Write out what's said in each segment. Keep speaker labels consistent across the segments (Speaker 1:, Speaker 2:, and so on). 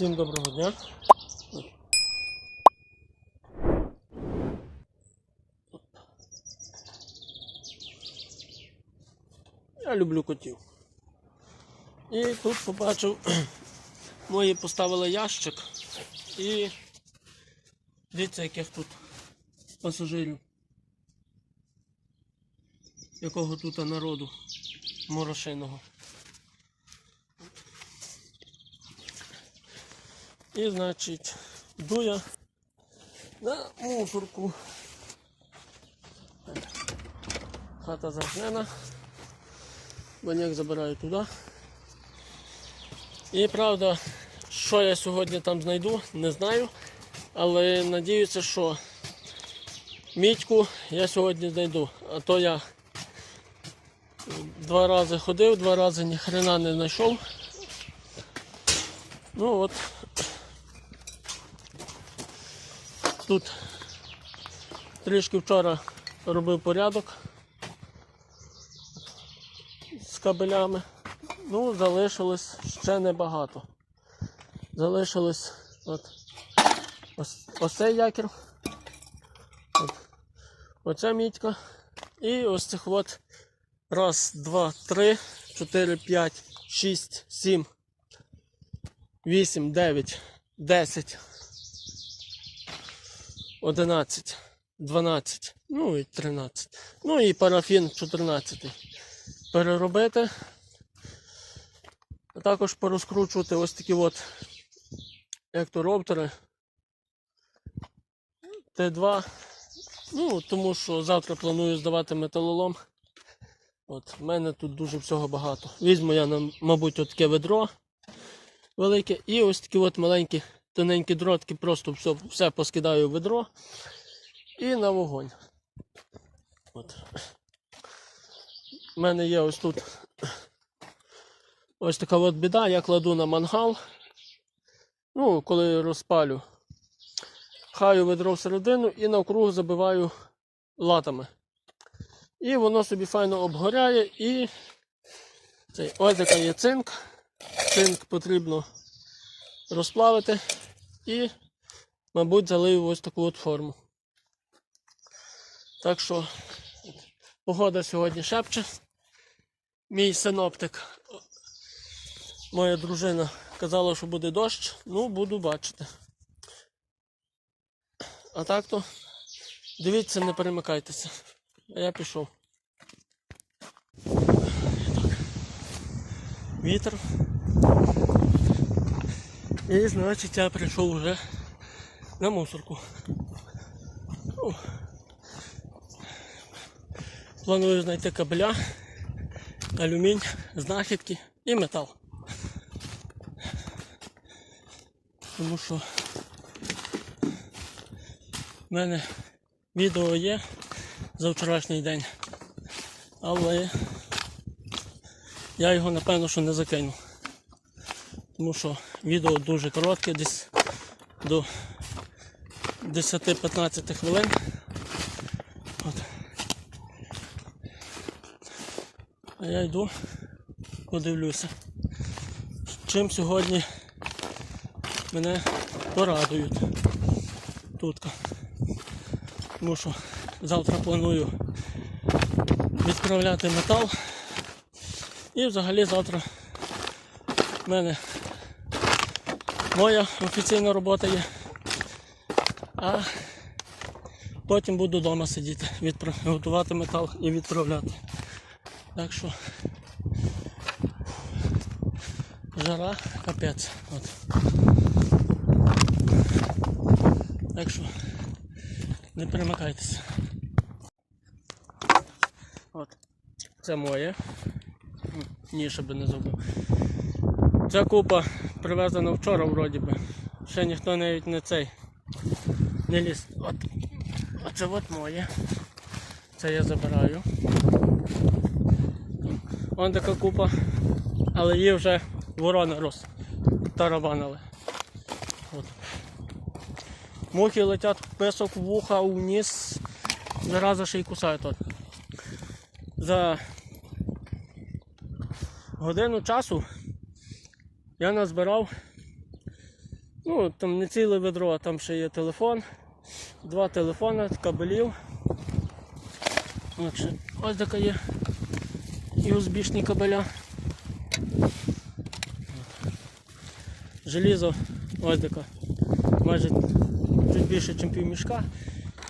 Speaker 1: Всім доброго дня. Я люблю котів. І тут побачив, мої поставили ящик і дивіться, яких тут пасажирів. Якого тут народу морошиного. І, значить, йду я на мусорку. Хата загнена. Баняк забираю туди. І правда, що я сьогодні там знайду, не знаю. Але надіюся, що мідьку я сьогодні знайду. А то я два рази ходив, два рази ні хрена не знайшов. Ну от тут трішки вчора робив порядок з кабелями. Ну, залишилось ще небагато. Залишилось от ось, ось цей якір. От, оця мітька. І ось цих от раз, два, три, чотири, п'ять, шість, сім, вісім, дев'ять, десять. 11, 12, ну і 13. Ну і парафін 14. Переробити. А також порозкручувати ось такі от ектороптори. Т2. Ну, тому що завтра планую здавати металолом. От, в мене тут дуже всього багато. Візьму я, мабуть, таке ведро велике і ось такі от маленькі тоненькі дротки, просто все, все поскидаю в ведро і на вогонь. От. У мене є ось тут ось така от біда, я кладу на мангал. Ну, коли розпалю, хаю ведро всередину і навкруг забиваю латами. І воно собі файно обгоряє і цей ось така є цинк. Цинк потрібно розплавити і, мабуть, залию ось таку от форму. Так що погода сьогодні шепче. Мій синоптик, моя дружина казала, що буде дощ, ну буду бачити. А так то дивіться, не перемикайтеся. А я пішов. Вітер. І значить я прийшов вже на мусорку. Ну, Планую знайти кабеля, алюмінь, знахідки і метал. Тому що в мене відео є за вчорашній день, але я його напевно що не закину тому що відео дуже коротке, десь до 10-15 хвилин. От. А я йду, подивлюся, чим сьогодні мене порадують тут. Тому що завтра планую відправляти метал і взагалі завтра в мене моя офіційна робота є. А потім буду вдома сидіти, відпра... готувати метал і відправляти. Так що жара капець. От. Так що не перемикайтеся. От. Це моє. Ні, щоб не забув. Ця купа привезена вчора вроді би. Ще ніхто навіть не цей не ліз. От. Оце от моє. Це я забираю. Вон така купа, але її вже ворони розтарабанили. От. Мухи летять песок в вуха вниз, зараза ще й кусають. От. За годину часу я назбирав Ну, там не ціле ведро, а там ще є телефон. Два телефони, кабелів. Ще ось така є USB-шні кабеля. Желізо, ось така. Майже чуть більше, ніж пів мішка.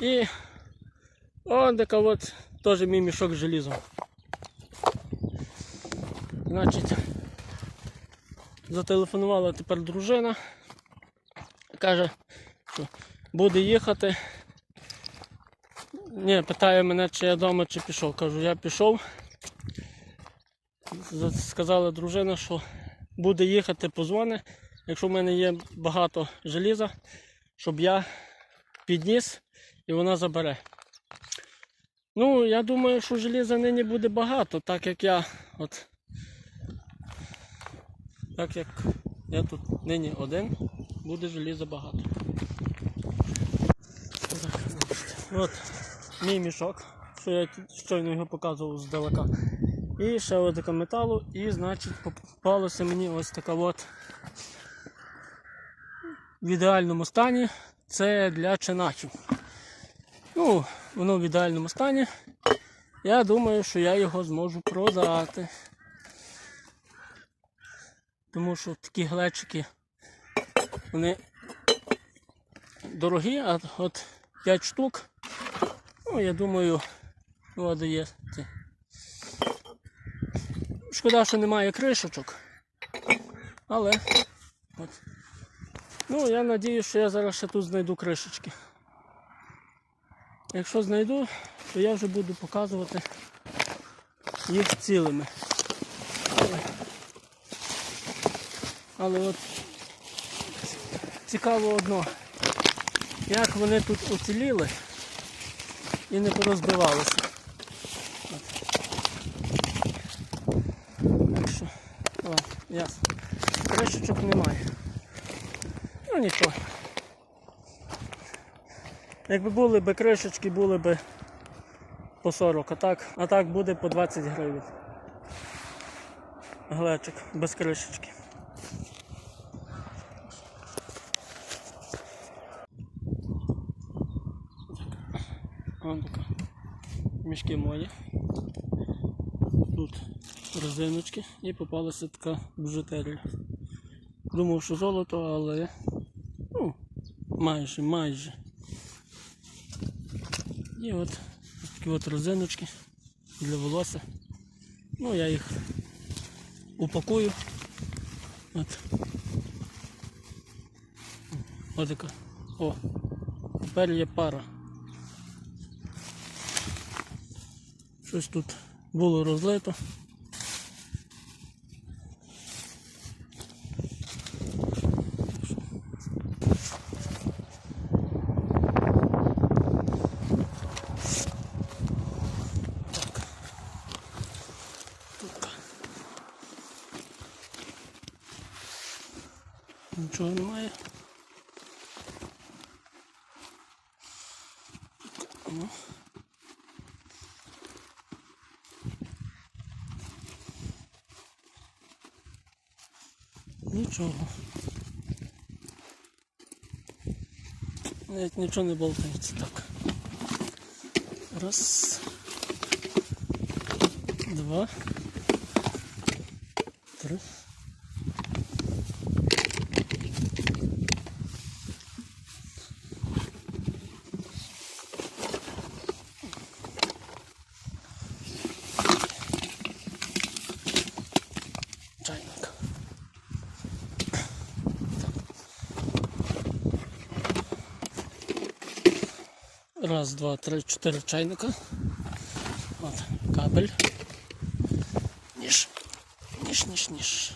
Speaker 1: І ось така от теж мій мішок з желізом. Значить, зателефонувала тепер дружина. Каже, що буде їхати. Ні, питає мене, чи я вдома, чи пішов. Кажу, я пішов. Сказала дружина, що буде їхати, позвони, якщо в мене є багато желіза, щоб я підніс і вона забере. Ну, я думаю, що желіза нині буде багато, так як я от. Так як я тут нині один, буде желіза багато. От мій мішок, що я щойно його показував здалека. І ще ось така металу, і значить попалося мені ось така от в ідеальному стані. Це для чинахів. Ну, воно в ідеальному стані. Я думаю, що я його зможу продати. Тому що такі глечики вони дорогі, а от 5 штук, ну, я думаю, вода є. ці. Шкода, що немає кришечок. Але от. Ну, я надію, що я зараз ще тут знайду кришечки. Якщо знайду, то я вже буду показувати їх цілими. Але от цікаво одно, як вони тут уціліли і не порозбивалися. Так що, ладно, ясно. Кришечок немає. Ну нічого. Якби були б кришечки, були б по 40, а так, а так буде по 20 гривень. Глечик без кришечки. Така. Мішки мої. Тут резиночки і попалася така бижутерія. Думав, що золото, але ну, майже, майже. І от такі от резиночки для волосся. Ну, я їх упакую. От. Ось така. О, тепер є пара. Щось тут було розлито. Так. Тут. Нічого немає. О. Нічого. Навіть нічого не болтається так. Раз. Два. Три. Раз, два, три, чотири чайника. От, кабель. Ніж. Ніж, ніж, ніж.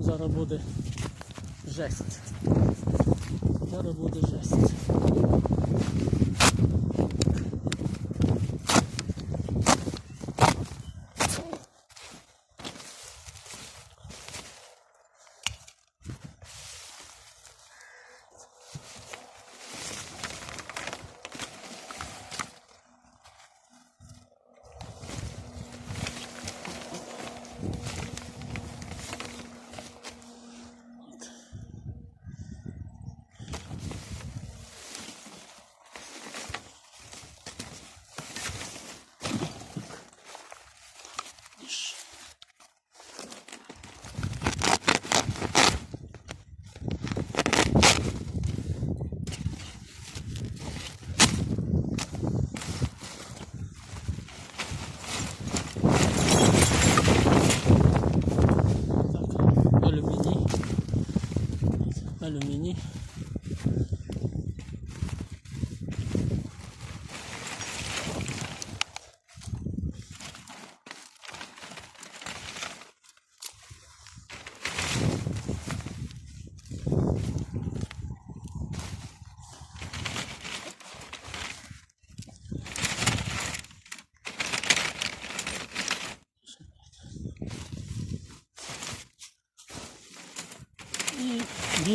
Speaker 1: Зараз буде жесть. Зараз буде жесть.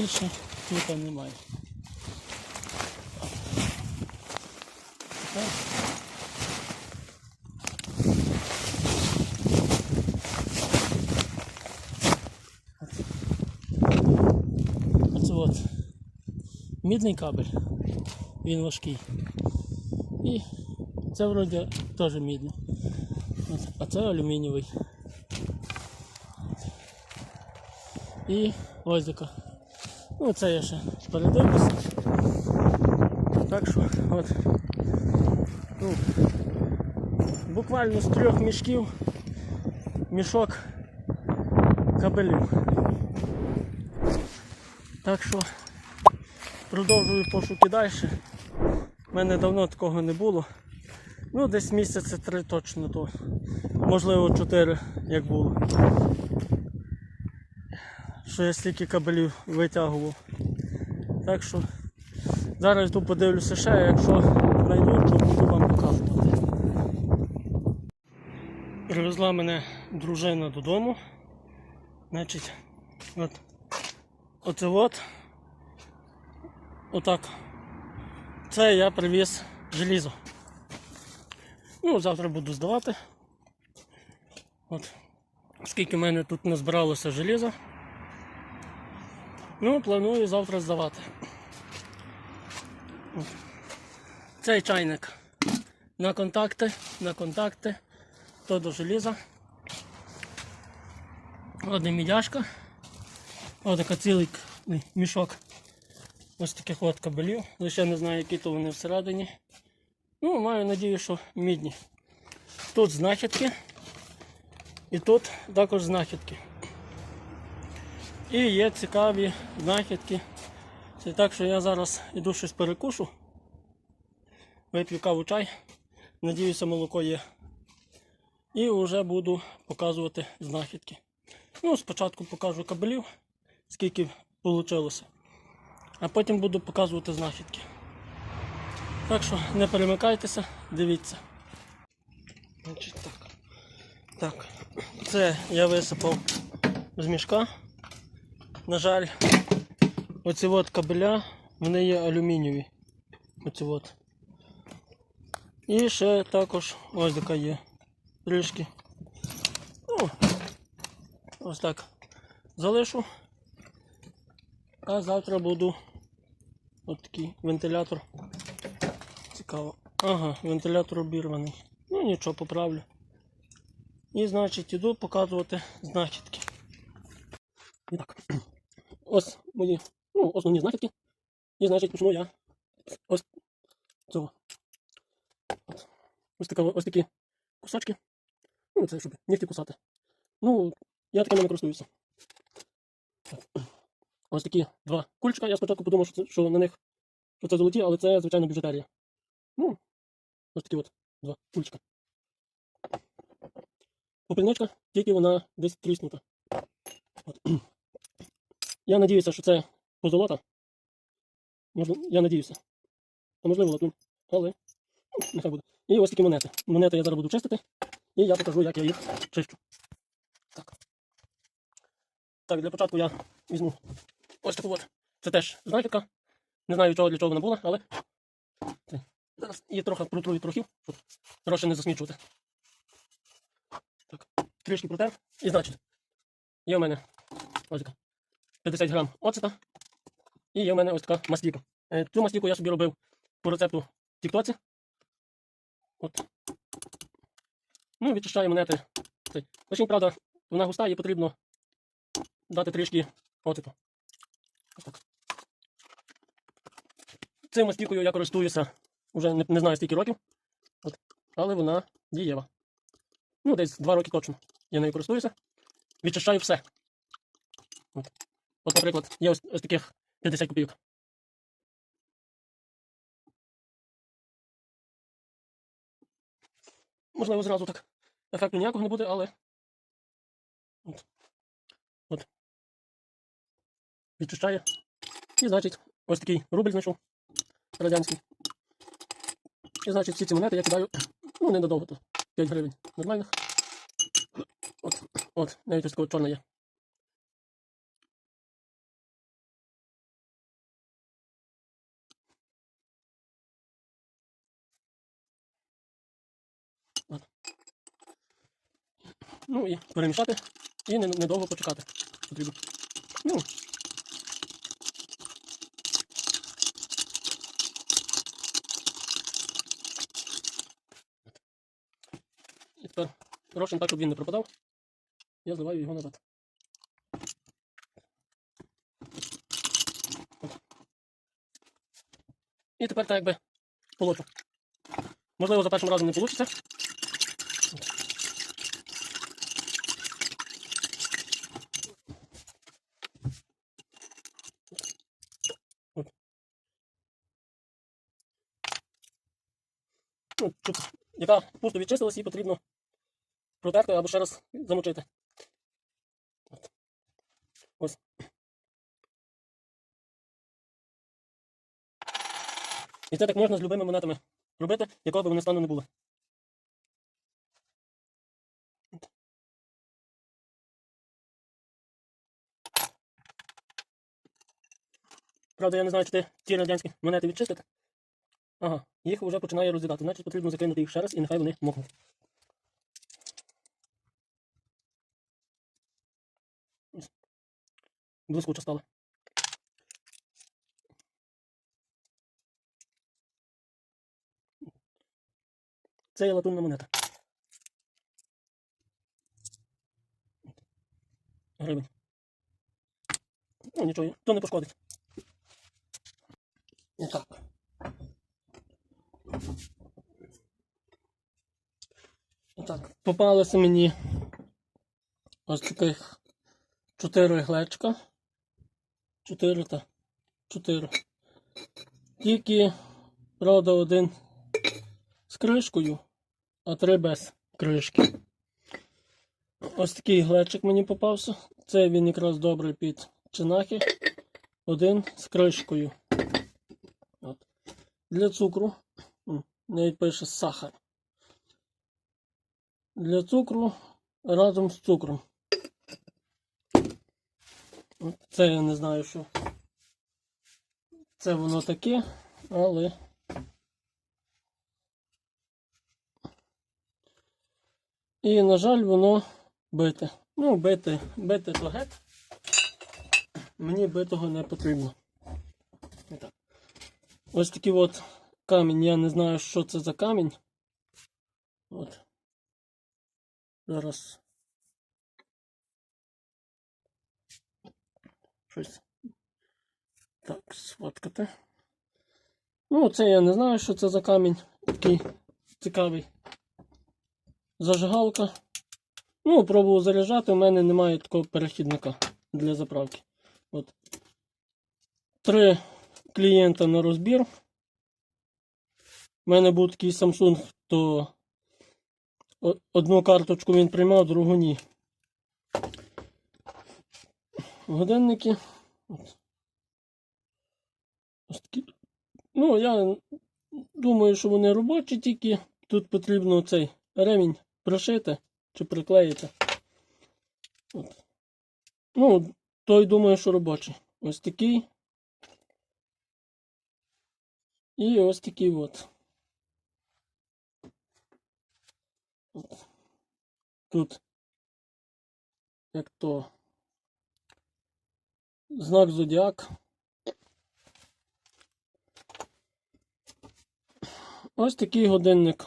Speaker 2: більше тут немає. Тепер Оце от мідний кабель, він важкий. І це вроді теж мідний. От, А це алюмінієвий. І ось така. Ну, це я ще передивлюся. Так що, от. Ну, буквально з трьох мішків мішок кабелів. Так що продовжую пошуки далі. У мене давно такого не було. Ну, десь місяці три точно то. Можливо, чотири, як було що я стільки кабелів витягував. Так що зараз тут подивлюся ще, якщо знайду, то буду вам показувати. Привезла мене дружина додому. Значить, от, оце от. Отак. Це я привіз желізо. Ну, завтра буду здавати. От. Скільки в мене тут назбиралося желіза. Ну, планую завтра здавати. Цей чайник на контакти, на контакти, то до желіза. Одна мідяшка. Ось така цілий мішок. Ось таких от кабелів. Лише не знаю, які то вони всередині. Ну, маю надію, що мідні. Тут знахідки. І тут також знахідки. І є цікаві знахідки. Це так, що я зараз іду щось перекушу. Вип'ю каву чай. Надіюся, молоко є. І вже буду показувати знахідки. Ну, спочатку покажу кабелів, скільки вийшло. А потім буду показувати знахідки. Так що не перемикайтеся, дивіться. Так. Це я висипав з мішка. На жаль, оці от кабеля, вони є алюмінієві. Оці от. І ще також ось така є. Трішки. Ну, ось так. Залишу. А завтра буду от такий вентилятор. Цікаво. Ага, вентилятор обірваний. Ну нічого, поправлю. І значить іду показувати знахідки. І так. Ось мої ну, основні знахідки. І значить почну я ось цього. Ось, така, ось такі кусачки. Ну, це щоб нігті кусати. Ну, я такими не користуюся. Ось такі два кульчика. Я спочатку подумав, що, це, що на них що це золоті, але це, звичайно, біжутерія. Ну, ось такі от два кульчика. Попільничка, тільки вона десь тріснута. От. Я надіюся, що це позолота. Я надіюся. А можливо, латунь. Але ну, нехай буде. І ось такі монети. Монети я зараз буду чистити. І я покажу, як я їх чищу. Так. Так, для початку я візьму ось таку от. Це теж знахідка. Не знаю, чого для чого вона була, але це. зараз її трохи протру від трохів, щоб гроші не засмічувати. Так, трішки протер. І значить, є в мене ось така 50 грам оцета. І є в мене ось така мастіка. Е, Цю мастіку я собі робив по рецепту в Тіктоці. От. Ну, відчищаю монети. Лише, правда, вона густа, їй потрібно дати трішки оцету. Ось так. Цим мастікою я користуюся вже не, не знаю скільки років. От. Але вона дієва. Ну, десь два роки точно. Я нею користуюся. Відчищаю все. От, От наприклад, є ось, ось таких 50 копійок. Можливо, зразу так ефекту ніякого не буде, але. От. От. Відчищає. І значить, ось такий рубль знайшов радянський. І значить, всі ці монети я кидаю, ну, ненадовго, то 5 гривень нормальних. От, от, навіть ось такого чорна є. Ну і перемішати, і недовго почекати потрібно. Ну, І тепер розчин так, щоб він не пропадав. Я зливаю його назад. І тепер так якби полочу. Можливо, за першим разом не вийде. Яка пусто відчистилась, її потрібно протерти або ще раз замочити. Ось. І це так можна з любими монетами робити, якого б вони стану не були. Правда, я не знаю, чи ти ті радянські монети відчистити. Ага, їх вже починає роз'їдати. Значить потрібно закинути їх ще раз і нехай вони мокнуть. Блискуче стало. Це є латунна монета. Гривень. Ну, нічого, то не пошкодить. Так. Так, попалося мені ось таких чотири глечка. Чотири та чотири. Тільки, правда, один з кришкою, а три без кришки. Ось такий глечик мені попався. Це він якраз добре під чинахи. Один з кришкою. От. Для цукру. Навіть пише сахар. Для цукру разом з цукром. Це я не знаю, що це воно таке, але і, на жаль, воно бите. Ну, бити, бити то геть. Мені битого не потрібно. Ось такий от камінь. Я не знаю, що це за камінь. От. Зараз. Щось. Так, сфоткати. Ну, це я не знаю, що це за камінь. Такий цікавий. Зажигалка. Ну, пробував заряджати, у мене немає такого перехідника для заправки. От. Три клієнта на розбір. У мене був такий Samsung, то одну карточку він приймав, другу ні. Годинники. Ось такі. Ну, я думаю, що вони робочі, тільки тут потрібно цей ремінь пришити чи приклеїти. От. Ну, той думаю, що робочий. Ось такий. І ось такий от. От. Тут як то знак зодіак. Ось такий годинник.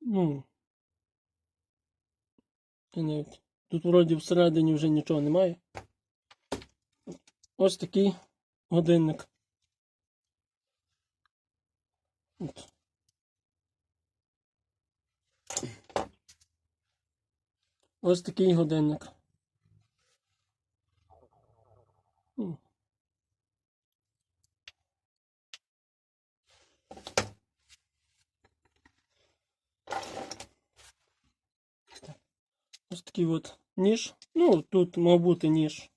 Speaker 2: Ну. Тут вроді всередині вже нічого немає. Ось такий годинник. От. Ось такий годинник. Ось такий от ніж. Ну, тут, мав бути ніж.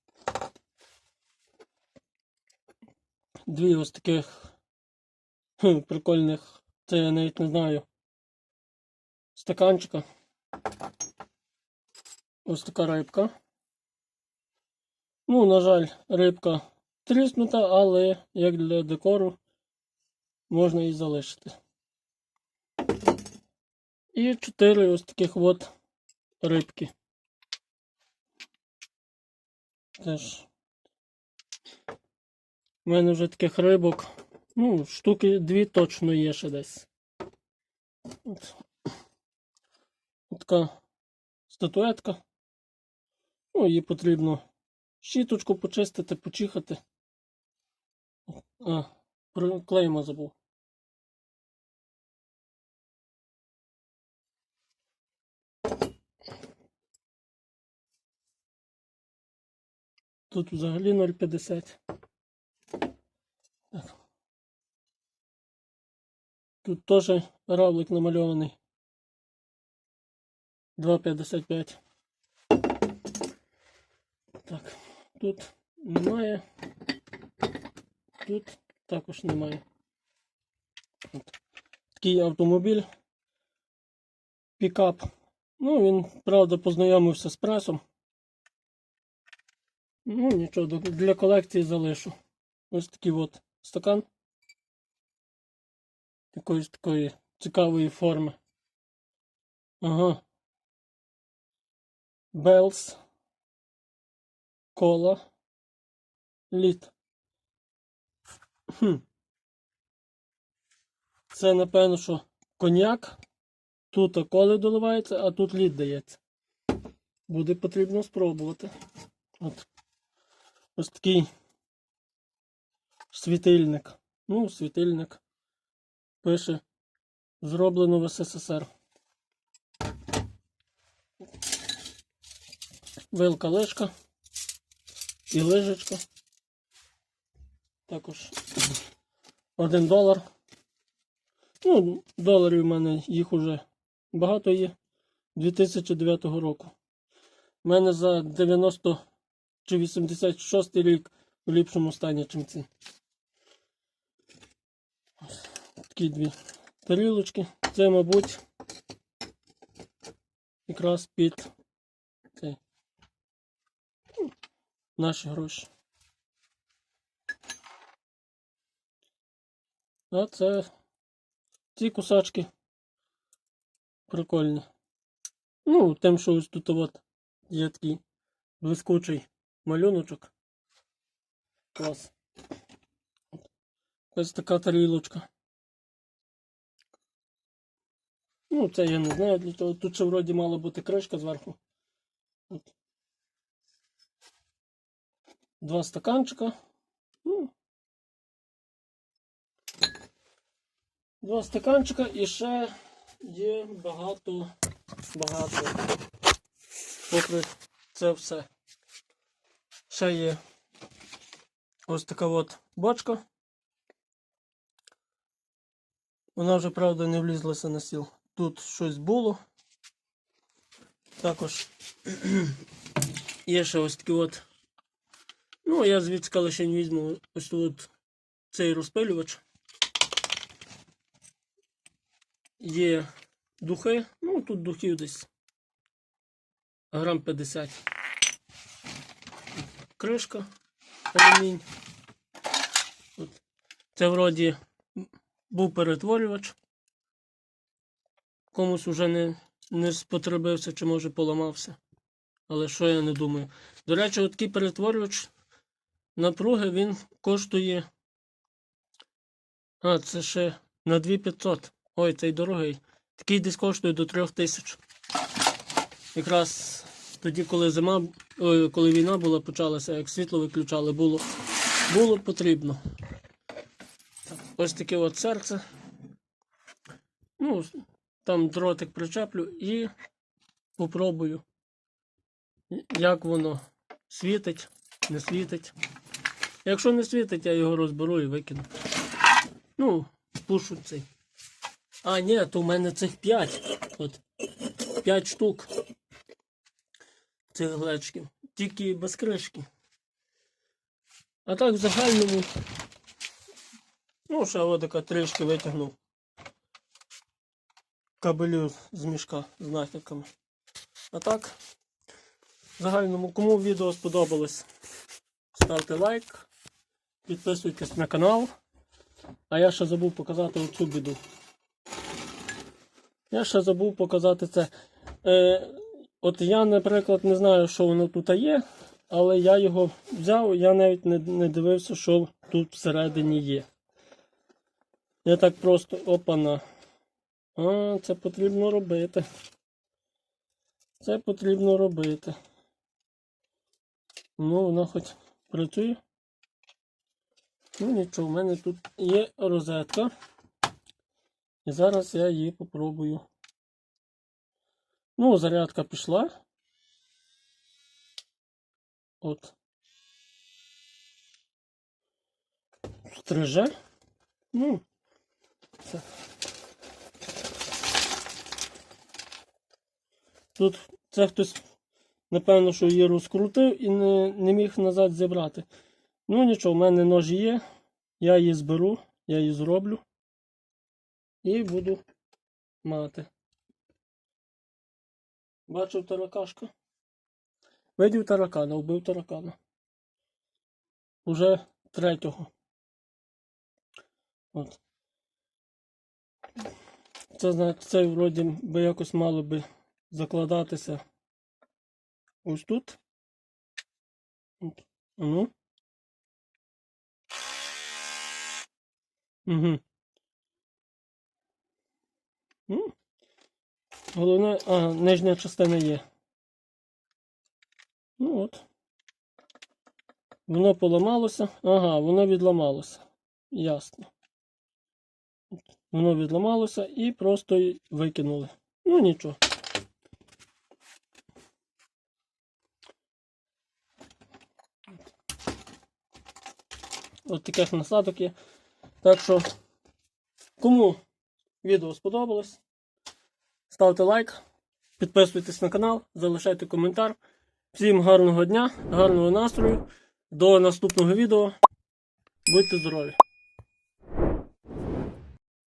Speaker 2: Дві ось таких прикольних, це я навіть не знаю, стаканчика. Ось така рибка. Ну, на жаль, рибка тріснута, але як для декору можна її залишити. І чотири ось таких от рибки. Теж. У мене вже таких рибок. Ну, штуки дві точно є ще десь. От така статуетка. Ну, її потрібно щіточку почистити, почихати. А, клейма забув. Тут взагалі 0,50. Так. Тут теж равлик намальований. 2,55. Так, тут немає. Тут також немає. От. Такий автомобіль. Пікап. Ну, він, правда, познайомився з пресом. Ну, нічого, для колекції залишу. Ось такий от стакан. Якоїсь такої цікавої форми. Ага. Белс. Кола. Хм. Це, напевно, що коньяк. Тут коли доливається, а тут лід дається. Буде потрібно спробувати. От. Ось такий світильник. Ну, світильник. Пише зроблено в СССР. Вилка лишка і лижечка. Також один долар. Ну, доларів в мене їх уже багато є. 2009 року. У мене за 90 чи 86 рік в ліпшому стані, чим ці. Такі дві тарілочки. Це, мабуть, якраз під цей, ну, наші гроші. А це ці кусачки прикольні. Ну, тим, що ось тут от є такий блискучий малюночок. Клас. Ось така тарілочка. Ну, це я не знаю для чого. Тут ще вроді мала бути кришка зверху. От. Два стаканчика. Ну. Два стаканчика і ще є багато, багато. Попри це все. Ще є ось така от бочка. Вона вже, правда, не влізлася на стіл. Тут щось було. Також є ще ось такі от. Ну, я звідси лише візьму ось тут цей розпилювач. Є духи. Ну, тут духів десь грам 50. Кришка. От. Це вроді був перетворювач. Комусь уже не, не спотребився чи може поламався. Але що я не думаю. До речі, такий перетворювач напруги він коштує. А, це ще на 2500. Ой, цей дорогий. Такий десь коштує до 3000. Якраз тоді, коли зима, ой, коли війна була, почалася, як світло виключали, було, було потрібно. Ось таке от серце. Ну, там дротик причеплю і попробую, як воно світить, не світить. Якщо не світить, я його розберу і викину. Ну, пушу цей. А, ні, то в мене цих 5. От. 5 штук. цих глечків. Тільки без кришки. А так в загальному. Ну, ще одика трішки витягнув кабелю з мішка з нахідками. А так, в загальному, кому відео сподобалось, ставте лайк, підписуйтесь на канал. А я ще забув показати оцю біду. Я ще забув показати це. Е, от я, наприклад, не знаю, що воно тут є, але я його взяв, я навіть не, не дивився, що тут всередині є. Я так просто опана. А, це потрібно робити. Це потрібно робити. Ну, вона хоч працює. Ну нічого, в мене тут є розетка. І зараз я її попробую. Ну, зарядка пішла. От. Стриже. Ну, це. Тут це хтось, напевно, що її розкрутив і не, не міг назад зібрати. Ну нічого, в мене ножі є. Я її зберу, я її зроблю. І буду мати. Бачив таракашка. Видів таракана, вбив таракана. Уже третього. От. Це, знаєте, це вроді би якось мало би закладатися ось тут. Ну. Угу. Ну. Головне, а, нижня частина є. Ну от. Воно поламалося. Ага, воно відламалося. Ясно. Воно відламалося і просто викинули. Ну нічого. От таких насадок є. Так що, кому відео сподобалось, ставте лайк, підписуйтесь на канал, залишайте коментар. Всім гарного дня, гарного настрою. До наступного відео. Будьте здорові!